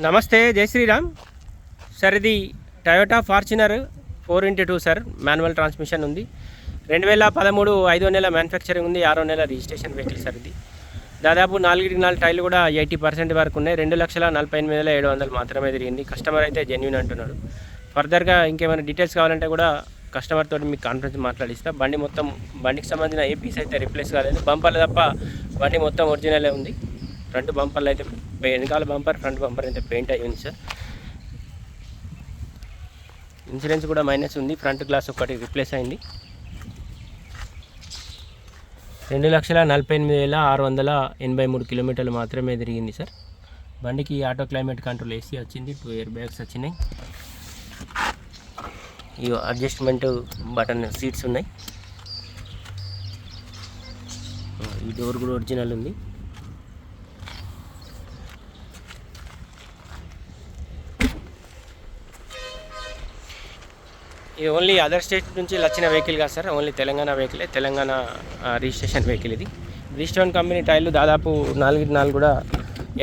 నమస్తే జై శ్రీరామ్. సార్ ఇది Toyota Fortuner four into two sir. Manual transmission ఉంది. రెండు వేల పదమూడు ఐదో నెల మ్యానుఫ్యాక్చరింగ్ ఉంది. ఆరో నెల రిజిస్ట్రేషన్ వెహికల్ సార్ ఇది. దాదాపు నాలుగిటి నాలుగు టైర్లు కూడా ఎయిటీ పర్సెంట్ వరకు ఉన్నాయి. రెండు లక్షల నలభై ఎనిమిది వేల ఏడు వందలు మాత్రమే తిరిగింది. కస్టమర్ అయితే జెన్యున్ అంటున్నాడు ఫర్దర్గా ఇంకేమైనా డీటెయిల్స్ కావాలంటే కూడా కస్టమర్ తోటి మీకు కాన్ఫరెన్స్ మాట్లాడిస్తా. బండి మొత్తం బండికి సంబంధించిన ఏ పీస్ అయితే రిప్లేస్ కాలేదు. బంపర్లు తప్ప బండి మొత్తం ఒరిజినలే ఉంది. ఫ్రంట్ బంపర్లు అయితే వెనకాల బంపర్ ఫ్రంట్ బంపర్ అయితే పెయింట్ అయ్యింది సార్. ఇన్సూరెన్స్ కూడా మైనస్ ఉంది. ఫ్రంట్ గ్లాస్ ఒకటి రిప్లేస్ అయింది. రెండు లక్షల నలభై ఎనిమిది వేల ఆరు వందల ఎనభై మూడు కిలోమీటర్లు మాత్రమే తిరిగింది సార్. బండికి ఆటో క్లైమేట్ కంట్రోల్ ఏసీ వచ్చింది టూ ఇయర్ బ్యాగ్స్ వచ్చినాయి. ఈ అడ్జస్ట్మెంట్ బటన్ సీట్స్ ఉన్నాయి. ఈ డోర్ కూడా ఒరిజినల్ ఉంది. ఇది ఓన్లీ అదర్ స్టేట్ నుంచి వచ్చిన వెహికల్ కాదు సార్ ఓన్లీ తెలంగాణ వెహికలే తెలంగాణ రిజిస్ట్రేషన్ వెహికల్ ఇది. బ్రిస్టోన్ కంపెనీ టైర్లు దాదాపు నాలుగు నాలుగు కూడా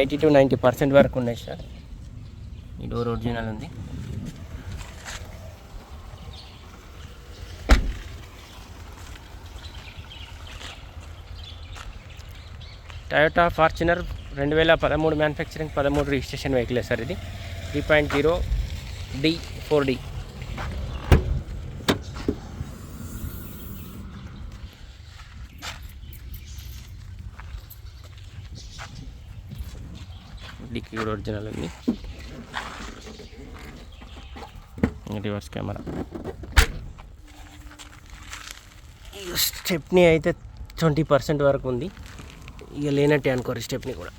ఎయిటీ టు నైంటీ పర్సెంట్ వరకు ఉన్నాయి సార్. ఈ డోర్ ఒరిజినల్ ఉంది. టయోటా ఫార్చునర్ రెండు వేల పదమూడు మ్యానుఫ్యాక్చరింగ్ పదమూడు రిజిస్ట్రేషన్ వెహికలే సార్ ఇది. Three point zero D four D dicky కూడా ఒరిజినల్ ఉంది. రివర్స్ కెమెరా స్టెప్ని అయితే ట్వంటీ పర్సెంట్ వరకు ఉంది. ఇక లేనట్టే అనుకోరు స్టెప్ని కూడా.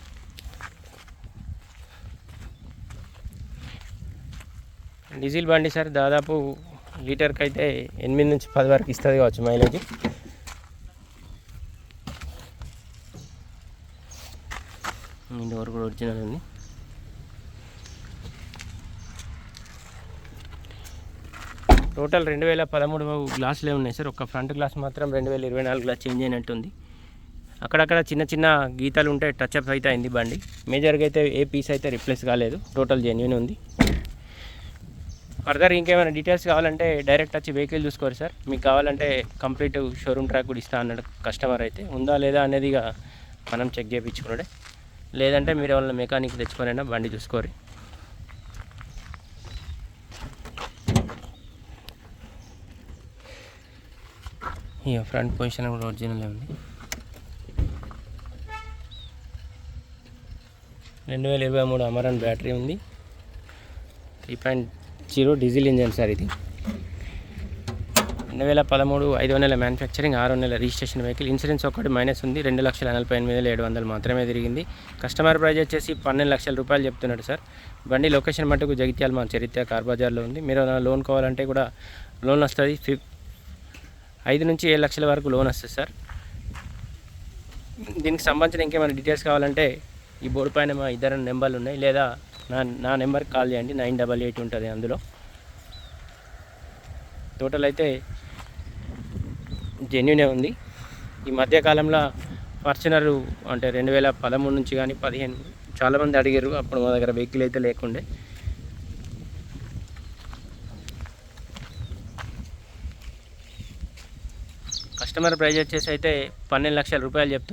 డీజిల్ బండి సార్ దాదాపు లీటర్కి అయితే ఎనిమిది నుంచి పది వరకు ఇస్తుంది కావచ్చు మైలేజ్. ఇంతవరకు కూడా ఒరిజినల్ ఉంది. టోటల్ రెండు వేల పదమూడు గ్లాసులే ఉన్నాయి సార్. ఒక ఫ్రంట్ గ్లాస్ మాత్రం రెండు వేల ఇరవై నాలుగు గ్లాస్ చేంజ్ అయినట్టుంది. అక్కడక్కడ చిన్న చిన్న గీతాలు ఉంటే టచ్ అప్ అయితే అయింది బండి. మేజర్గా అయితే ఏ పీస్ అయితే రిప్లేస్ కాలేదు. టోటల్ జెన్యున్ ఉంది. ఫర్దర్ ఇంకేమైనా డీటెయిల్స్ కావాలంటే డైరెక్ట్ వచ్చి వెహికల్ చూసుకోరు సార్. మీకు కావాలంటే కంప్లీట్ షోరూమ్ ట్రాక్ కూడా ఇస్తా అన్నాడు కస్టమర్ అయితే. ఉందా లేదా అనేది ఇక మనం చెక్ చేయించుకున్నాడే. లేదంటే మీరు వాళ్ళ మెకానిక్ తెచ్చుకోరైనా బండి చూసుకోరు ఇక ఫ్రంట్ పొజిషన్ కూడా ఒరిజినల్ ఉంది. రెండు వేల ఇరవై మూడు అమరాన్ బ్యాటరీ ఉంది. Three point zero diesel engine sir ఇది. రెండు వేల పదమూడు ఐదో నెల మ్యానుఫ్యాక్చరింగ్ ఆరో నెల రిజిస్ట్రేషన్ వెహికల్. ఇన్సూరెన్స్ ఒకటి మైనస్ ఉంది. రెండు లక్షల నలభై ఎనిమిది వేల ఏడు వందలు మాత్రమే తిరిగింది. కస్టమర్ ప్రైజ్ వచ్చేసి పన్నెండు లక్షల రూపాయలు చెప్తున్నాడు సార్. బండి లొకేషన్ మటుకు జగిత్యాల మా చరిత్ర కార్ బజార్లో ఉంది. మీరు ఏమైనా లోన్ కావాలంటే కూడా లోన్ వస్తుంది. ఫిఫ్ ఐదు నుంచి ఏడు లక్షల వరకు లోన్ వస్తుంది సార్. దీనికి సంబంధించిన ఇంకేమైనా డీటెయిల్స్ కావాలంటే ఈ బోర్డు పైన మా ఇద్దరు నెంబర్లు ఉన్నాయి. లేదా నా నా నెంబర్కి కాల్ చేయండి. నైన్ డబల్ ఎయిట్ ఉంటుంది అందులో. టోటల్ అయితే జెన్యునే ఉంది. ఈ మధ్యకాలంలో ఫార్చునర్ అంటే రెండు వేల పదమూడు నుంచి కానీ పదిహేను చాలామంది అడిగారు. అప్పుడు మా దగ్గర వెహికల్ అయితే లేకుండే. కస్టమర్ ప్రైజ్ వచ్చేసి అయితే పన్నెండు లక్షల రూపాయలు చెప్తాను